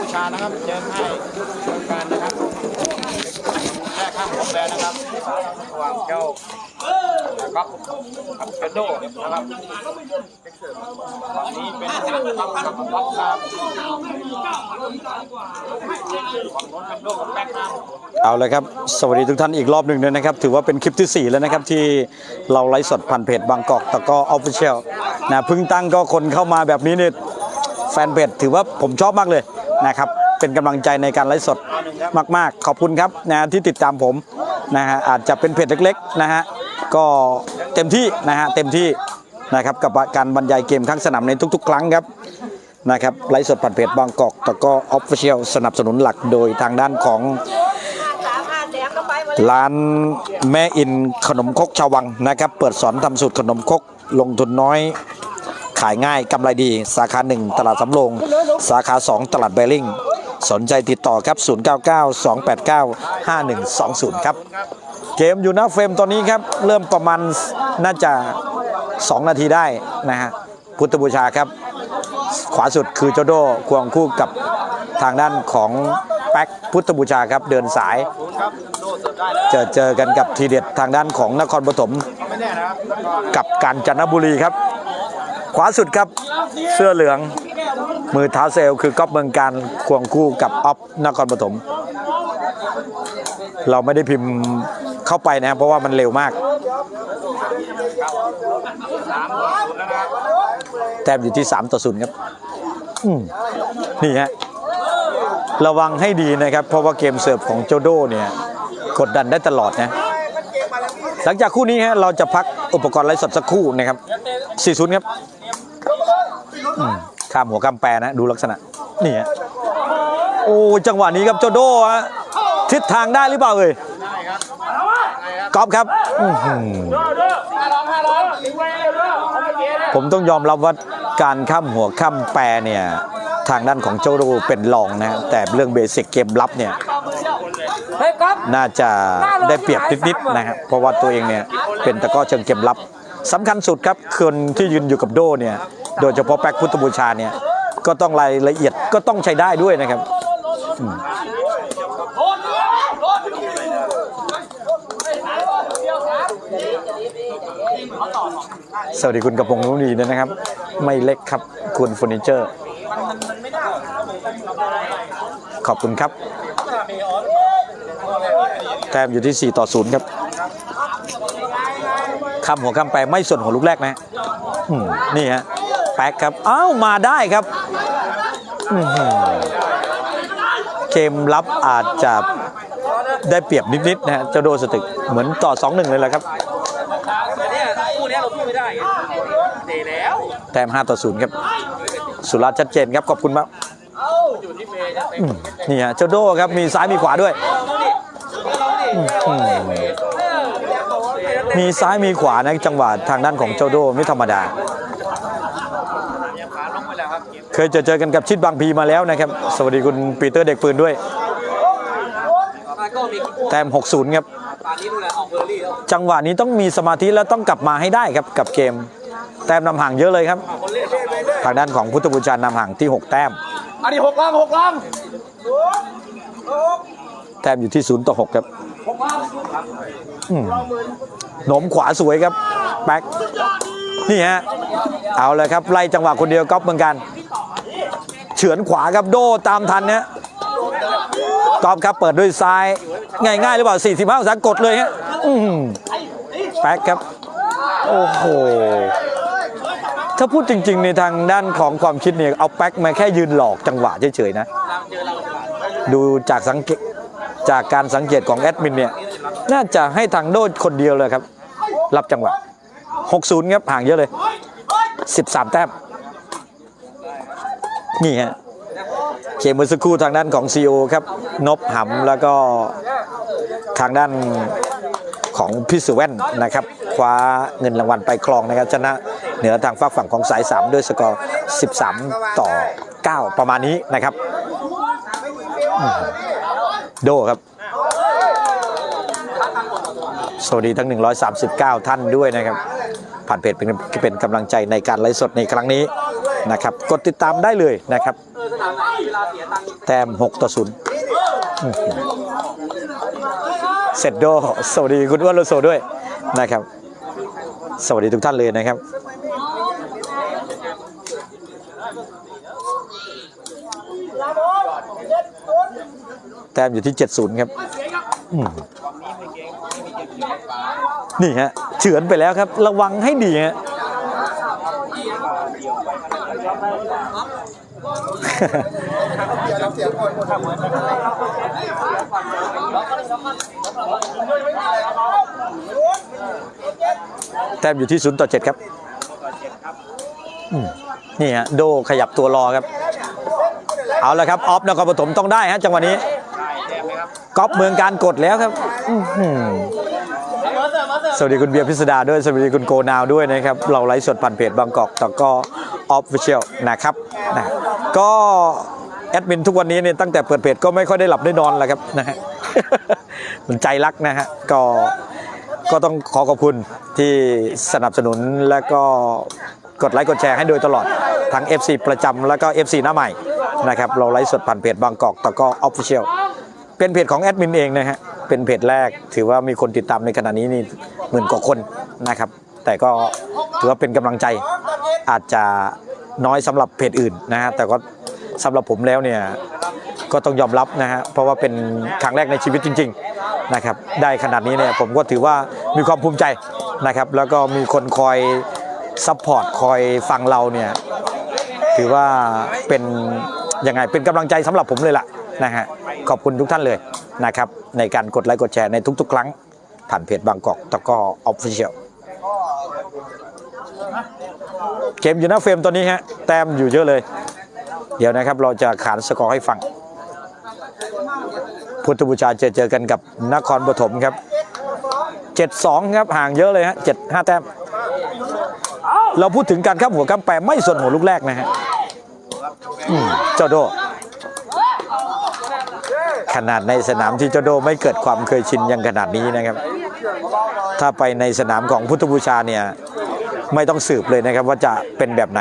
ผู้ชานะครับเชิญให้แฟนนะครับางของแบรนด์นะครับระหว่างเจ้าก๊อฟกับเชนโดนะครับวันนี้เป็นก๊อฟกับก๊อฟครับฝั่งโน้นเชนโดกับแบ็คนะครับเอาเลยครับ สวัสดีทุกท่านอีกรอบหนึ่งเลยนะครับ ถือว่าเป็นคลิปที่ 4 แล้วนะครับ ที่เราไลฟ์สดผ่านเพจบางกอกตะกอออฟฟิเชียลนะพิ่งตั้งก็คนเข้ามาแบบนี้เนี่ยแฟนเพจถือว่าผมชอบมากเลยนะครับ เป็นกำลังใจในการไลฟ์สดมาก ๆ ขอบคุณครับนะที่ติดตามผมนะฮะอาจจะเป็นเพจเล็กๆนะฮะก็เต็มที่นะฮะเต็มที่นะครับกับการบรรยายเกมข้งสนามในทุก ๆ ครั้งครับนะครับไลฟ์สดผ่านเพจบางกอกตะกอออฟฟิเชียลสนับสนุนหลักโดยทางด้านของร้านแม่อินขนมคกชาววังนะครับ เปิดสอนทำสูตรขนมคกลงทุนน้อย ขายง่ายกำไรดี สาขา 1 ตลาดสำโรง สาขา 2 ตลาดเบลลิง สนใจติดต่อครับ 0992895120 ครับ เกมอยู่น้าเฟรมตอนนี้ครับ เริ่มประมาณน่าจะ 2 นาทีได้นะฮะพุทธบูชาครับ ขวาสุดคือเจ้าโดควงคู่กับทางด้านของแป๊กพุทธบูชาครับเดินสาย เจอเจอกันกับทีเด็ดทางด้านของนครปฐมก็กับกาญจนบุรีครับ ขวาสุดครับเสื้อเหลือง มือเท้าเซลคือก๊อฟเมืองการควงคู่กับออฟนครปฐมเราไม่ได้พิมพ์เข้าไปนะครับเพราะว่ามันเร็วมาก แต้มอยู่ที่ 3 ต่อ0ครับนี่ฮะระวังให้ดีนะครับ เพราะว่าเกมเสิร์ฟของโจโดเนี่ยกดดันได้ตลอดนะหลังจากคู่นี้ฮะเราจะพักอุปกรณ์ไร้สดสักคู่นะครับ 40 ครับ ข้ามหัวข้ามแปรนะ ดูลักษณะ นี่ฮะโอ้จังหวะนี้ครับโจโดฮะทิศทางได้หรือเปล่าเอ่ยกอล์ฟครับผมต้องยอมรับว่าการข้ามหัวข้ามแปรเนี่ยทางด้านของโจโดเป็นรองนะแต่เรื่องเบสิกเกมรับเนี่ยน่าจะได้เปรียบนิดๆนะครับเพราะว่าตัวเองเนี่ยเป็นตะก้อเชิงเกมรับสำคัญสุดครับคนที่ยืนอยู่กับโดเนี่ย โดยเฉพาะแป๊กพุทธบูชาเนี่ยก็ต้องรายละเอียดก็ต้องใช้ได้ด้วยนะครับสวัสดีคุณกระพงนุ่ดีด้นะครับ ไม่เล็กครับคุณเฟอร์นิเจอร์ ขอบคุณครับ แต้มอยู่ที่ 4 ต่อ 0 ครับข้ามหัวข้ามไปไม่ส่วนหัวลูกแรกนะนี่ฮะ แป๊กครับ อ้าวมาได้ครับเกมรับอาจจะได้เปรียบนิดๆนะฮะเจ้าโดสตึกเหมือนต่อ 2-1 เลยแหละครับแต่เนี่ยคู่เนี้ยเราสู้ไม่ได้เตะแล้วแต้ม5ต่อ0ครับ สุรัตน์ชัดเจนครับ ขอบคุณมากนี่ฮะเจ้าโดครับ มีซ้ายมีขวาด้วย มีซ้ายมีขวานะจังหวะทางด้านของเจ้าโดไม่ธรรมดา ยังขาลงไปแล้วครับ เกมเคยเจอเจอกันกับชิดบางพีมาแล้วนะครับ สวัสดีคุณปีเตอร์เด็กปืนด้วยมาก็มีแต้ม 60 ครับป่านนี้ดูแลออกเบอร์รี่แล้วจังหวะนี้ต้องมีสมาธิแล้วต้องกลับมาให้ได้ครับกับเกม แต้มนำห่างเยอะเลยครับ ทางด้านของพุทธบูชานำห่างที่ 6 แต้ม อันนี้หกลังหกลังแต้มอยู่ที่0ต่อ6ครับอืมหนมขวาสวยครับแบ็คนี่ฮะ เอาเลยครับ ไล่จังหวะคนเดียวก๊อฟเหมือนกัน เฉือนขวาครับโดตามทันเนี่ยก๊อฟครับเปิดด้วยซ้าย ง่ายๆหรือเปล่า 45องศากดเลยฮะแบ็คครับ โอ้โห ถ้าพูดจริง ๆ ในทางด้านของความคิดเนี่ย เอาแบ็คมาแค่ยืนหลอกจังหวะเฉยๆนะ ดูจากสังเกตจากการสังเกตของแอดมินเนี่ย น่าจะให้ทางโดดคนเดียวเลยครับ รับจังหวะ 60 ครับห่างเยอะเลย 13 แต้ม นี่ฮะเกมเมื่อสักครู่ทางด้านของ CEO ครับ นบหำแล้วก็ทางด้านของพี่สุแว่นนะครับ คว้าเงินรางวัลไปครองนะครับชนะเหนือทางฝั่งฝั่งของสาย 3 ด้วยสกอร์ 13 ต่อ 9 ประมาณนี้นะครับ โดครับ สวัสดีทั้ง 139 ท่านด้วยนะครับ ผ่านเพจเป็นเป็นกำลังใจในการไลฟ์สดในครั้งนี้ นะครับ กดติดตามได้เลยนะครับเออสนามไหนเวลาเสียตังค์แต้ม6ต่อ0อื้อหือเซดโดสวัสดีคุณอ้วนโลโซด้วยนะครับ สวัสดีทุกท่านเลยนะครับแต้มอยู่ที่ 70 ครับ นี่ฮะ เฉือนไปแล้วครับ ระวังให้ดีฮะ แต้มอยู่ที่0ต่อ7ครับนี่ฮะโดขยับตัวรอครับ เอาละครับออฟนครปฐมต้องได้ฮะจังหวะนี้ก๊อฟเมืองการกดแล้วครับอื สวัสดีคุณเบียร์พิสดาด้วย สวัสดีคุณโกนาวด้วยนะครับ เราไลฟ์สดผ่านเพจบางกอกตะก็ออฟฟิเชียลนะครับนะก็แอดมินทุกวันนี้เนี่ยตั้งแต่เปิดเพจก็ไม่ค่อยได้หลับได้นอนแล้วครับนะฮะมันใจรักนะฮะก็ก็ต้องขอขอบคุณที่สนับสนุนและก็กดไลค์กดแชร์ให้โดยตลอดทั้ง FC ประจำแล้วก็ FC หน้าใหม่นะครับเราไลฟ์สดผ่านเพจบางกอกตะก็ออฟฟิเชียลเป็นเพจของแอดมินเองนะฮะ เป็นเพจแรก ถือว่ามีคนติดตามในขณะนี้นี่หมื่นกว่าคนนะครับ แต่ก็ถือว่าเป็นกำลังใจอาจจะน้อยสำหรับเพจอื่นนะฮะแต่ก็สำหรับผมแล้วเนี่ยก็ต้องยอมรับนะฮะเพราะว่าเป็นครั้งแรกในชีวิตจริง ๆนะครับ ได้ขนาดนี้เนี่ยผมก็ถือว่ามีความภูมิใจนะครับ แล้วก็มีคนคอยซัพพอร์ตคอยฟังเราเนี่ยถือว่าเป็นยังไงเป็นกำลังใจสำหรับผมเลยล่ะนะฮะขอบคุณทุกท่านเลย นะครับในการกดไลค์กดแชร์ในทุกๆ ครั้ง ผ่านเพจบางกอกตะกอออฟฟิเชียลเกมอยู่หน้าเฟรมตอนนี้ฮะแต้มอยู่เยอะเลย เดี๋ยวนะครับเราจะขานสกอร์ให้ฟัง พุทธบูชาเจอเจอกันกับนครปฐมครับ 7-2 ครับห่างเยอะเลยฮะ7 5 แต้ม เราพูดถึงการข้ามหัวข้ามแปรไม่ส่วนหัวลูกแรกนะฮะเจ้าโด ขนาดในสนามที่เจ้าโดไม่เกิดความเคยชินอยังขนาดนี้นะครับ ถ้าไปในสนามของพุทธบูชาเนี่ยไม่ต้องสืบเลยนะครับว่าจะเป็นแบบไหน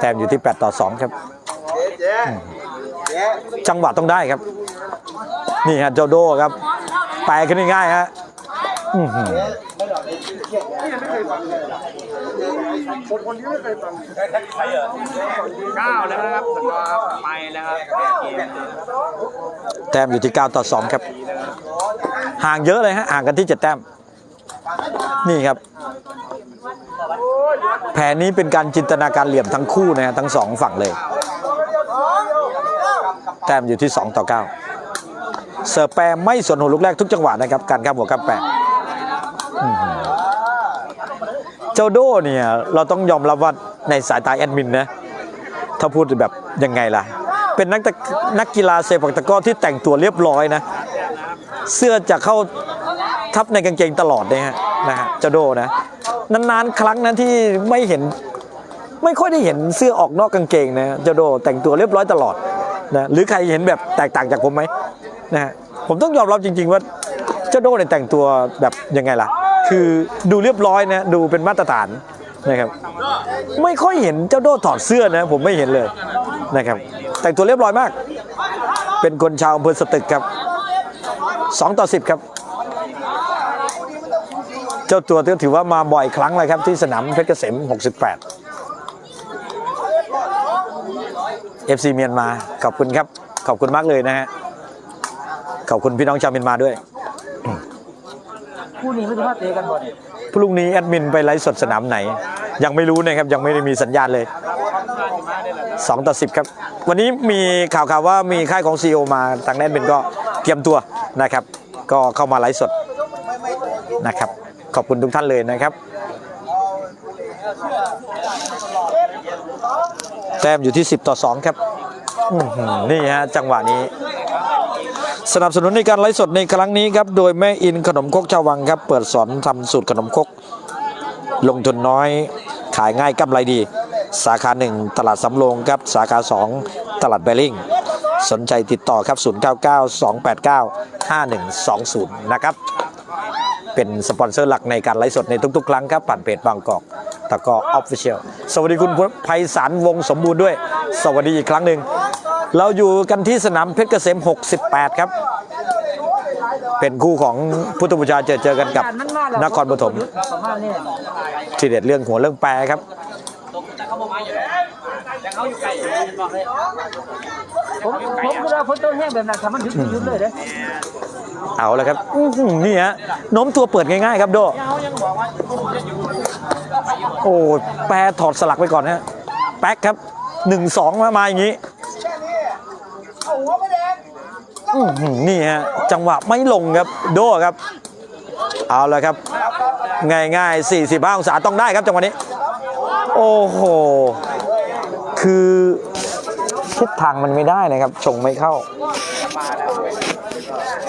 แต้มอยู่ที่ 8 ต่อ 2 ครับ จังหวะต้องได้ครับ นี่ฮะโจโดครับแปลขึ้นง่ายฮะ อื้อหือเก้าแล้วนะครับสกอร์ไปแล้วครับเกมแต้มอยู่ที่ 9 ต่อ 2 ครับ ห่างเยอะเลยฮะห่างกันที่ 7 แต้ม นี่ครับ แผนนี้เป็นการจินตนาการเหลี่ยมทั้งคู่นะฮะทั้งสองฝั่งเลย แต้มอยู่ที่ 2 ต่อ 9 เสิร์ฟแปรไม่สนหัวลูกแรกทุกจังหวะนะครับ การข้ามหัวข้ามแปรอื้อหือ เจ้าโดเนี่ยเราต้องยอมรับว่าในสายตาแอดมินนะถ้าพูดแบบยังไงล่ะ เป็นนักนักกีฬาเซปักตะก้อที่แต่งตัวเรียบร้อยนะ เสื้อจะเข้าทับในกางเกงตลอดเนี่ยนะฮะเจ้าโดนะนานๆครั้งนะที่ไม่เห็นไม่ค่อยได้เห็นเสื้อออกนอกกางเกงนะเจ้าโดแต่งตัวเรียบร้อยตลอดนะหรือใครเห็นแบบแตกต่างจากผมไหมนะฮะผมต้องยอมรับจริง ๆ ว่าเจ้าโดเนี่ยแต่งตัวแบบยังไงล่ะ คือดูเรียบร้อยนะดูเป็นมาตรฐานนะครับ ไม่ค่อยเห็นเจ้าโดถอดเสื้อนะ ผมไม่เห็นเลยนะครับ แต่งตัวเรียบร้อยมาก เป็นคนชาวอำเภอสตึกครับ 2 ต่อ 10 ครับ เจ้าตัวก็ถือว่ามาบ่อยครั้งเลยครับ ที่สนามเพชรเกษม 68 FC เมียนมาขอบคุณครับ ขอบคุณมากเลยนะฮะขอบคุณพี่น้องชาวเมียนมาด้วย คู่นี้ไม่ใช่ว่าเตะกันบ่เนี่ยพรุ่งนี้แอดมินไปไลฟ์สดสนามไหน ยังไม่รู้นะครับยังไม่ได้มีสัญญาณเลย 2 ต่อ 10 ครับ วันนี้มีข่าวๆว่ามีค่ายของ CEO มาทางแอดมินก็เตรียมตัวนะครับ ก็เข้ามาไลฟ์สดนะครับ ขอบคุณทุกท่านเลยนะครับแต้มอยู่ที่ 10 ต่อ 2 ครับนี่ฮะจังหวะนี้ สนับสนุนในการไลฟ์สดในครั้งนี้ครับ โดยแม่อินขนมคกชาววังครับ เปิดสอนทำสูตรขนมคก ลงทุนน้อย ขายง่ายกำไรดี สาขา 1 ตลาดสำโรงครับ สาขา 2 ตลาดแบริ่งสนใจติดต่อครับ 0992895120 นะครับ เป็นสปอนเซอร์หลักในการไลฟ์สดในทุกๆ ครั้งครับ ผ่านเพจบางกอกตะกออฟฟิเชียล สวัสดีคุณไพศาลวงศ์สมบูรณ์ด้วย สวัสดีอีกครั้งหนึ่ง เราอยู่กันที่สนามเพชรเกษม 68 ครับ เป็นคู่ของพุทธบูชาเจอเจอกันกับนครปฐมประมาณนี้ที่เด็ดเรื่องหัวเรื่องแปรครับแต่เขาบอกมาอยู่แต่เขาอยู่ไกลบอกเลยผมผมก็ได้ผมต้นแห้งแบบนั้นทำมันถึงยุบเลยเด้เอาแล้วครับอื้อหือนี่ฮะโน้มตัวเปิดง่ายๆครับโดโอ้แปรถอดสลักไปก่อนฮะแป๊กครับหนึ่งสองมามาอย่างนี้ อื้อหือนี่ฮะจังหวะไม่ลงครับโดครับ เอาแล้วครับ ง่ายๆ45องศาต้องได้ครับจังหวะนี้ โอ้โห คือทิศทางมันไม่ได้นะครับชงไม่เข้า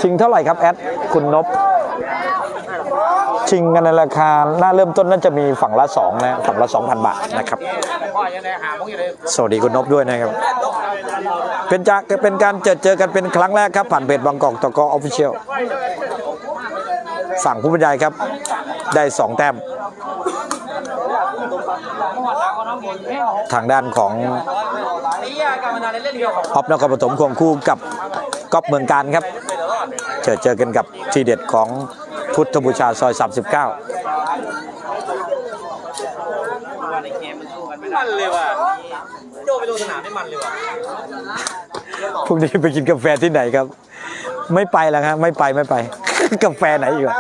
ชิงเท่าไหร่ครับแอดคุณนบชิงกันในราคาหน้าเริ่มต้นน่าจะมีฝั่งละ2นะฝั่งละ 2,000 บาทนะครับ สวัสดีคุณนบด้วยนะครับ เป็นจากเป็นการเจอเจอกันเป็นครั้งแรกครับผ่านเพจบางกอกตกออฟฟิเชียลฝั่งผู้บรรยายครับ ได้ 2 แต้ม ทางด้านของนี่ยากรรมนาเล่นเดียวขออฟนครปฐมควงคู่กับก๊อฟเมืองการครับ เจอเจอกันกับทีเด็ดของพุทธบูชาซอย 39มันเลยว่ะโดไปลงสนามไม่มันเลยว่ะ พรุ่งนี้ไปกินกาแฟที่ไหนครับ ไม่ไปแล้วครับไม่ไปไม่ไป กาแฟไหนอีกอะ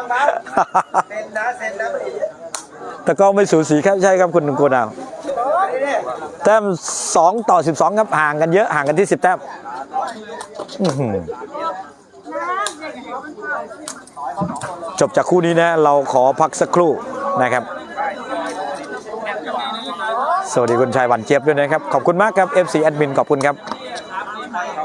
แต่ก็ไม่สูสีครับใช่ครับคุณโกดาวแต้ม2ต่อ12ครับห่างกันเยอะห่างกันที่10แต้มอื้อหือจบจากคู่นี้นะเราขอพักสักครู่นะครับ สวัสดีคุณชายหวันเจี๊ยบด้วยนะครับ ขอบคุณมากครับ FC Admin ขอบคุณครับอื้อหือ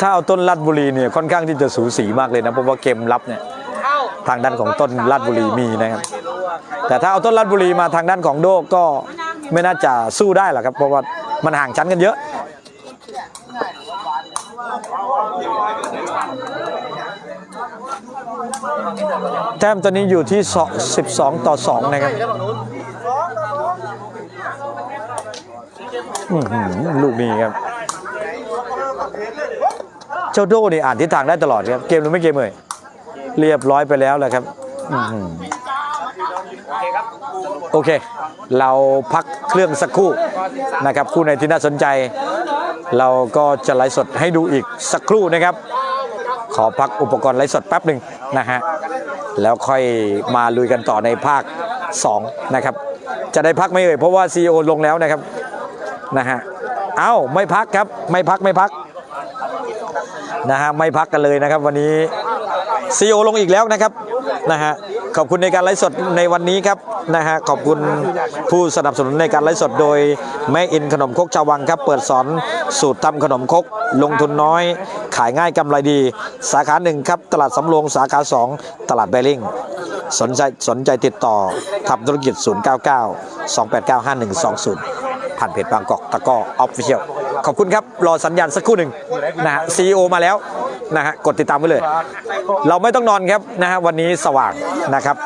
ถ้าเอาต้นลัดบุรีเนี่ยค่อนข้างที่จะสูสีมากเลยนะเพราะว่าเกมรับเนี่ยทางด้านของต้นลัดบุรีมีนะครับ แต่ถ้าเอาต้นลัดบุรีมาทางด้านของโดก็ไม่น่าจะสู้ได้หรอกครับ เพราะว่ามันห่างชั้นกันเยอะแต้มตอนนี้อยู่ที่ 12 ต่อ 2 นะครับอื้อหือ ลูกนี้ครับ เจ้าโดนี่อ่านทิศทางได้ตลอดครับ เกมหรือไม่เกมเลยเรียบร้อยไปแล้วแหละครับโอเค เราพักเครื่องสักครู่นะครับ คู่ในที่น่าสนใจ เราก็จะไลฟ์สดให้ดูอีกสักครู่นะครับ ขอพักอุปกรณ์ไลฟ์สดแป๊บหนึ่งนะฮะ แล้วค่อยมาลุยกันต่อในภาค 2 นะครับ จะได้พักไหมเอ่ยเพราะว่า CEO ลงแล้วนะครับ นะฮะเอ้าไม่พักครับไม่พักไม่พักนะฮะไม่พักกันเลยนะครับวันนี้ CEO ลงอีกแล้วนะครับนะฮะขอบคุณในการไลฟ์สดในวันนี้ครับนะฮะขอบคุณผู้สนับสนุนในการไลฟ์สดโดยแม่อินขนมคกชาววังครับ เปิดสอนสูตรทำขนมคกลงทุนน้อย ขายง่ายกำไรดี สาขาหนึ่งครับ ตลาดสำโรงสาขา 2 ตลาดแบริ่งสนใจสนใจติดต่อทำธุรกิจ 099 289 5120 ผ่านเพจบางกอกตะก้อออฟฟิเชียลขอบคุณครับ รอสัญญาณสักครู่หนึ่งนะฮะซีอมาแล้วนะฮะกดติดตามไว้เลย เราไม่ต้องนอนครับนะฮะวันนี้สว่างนะครับ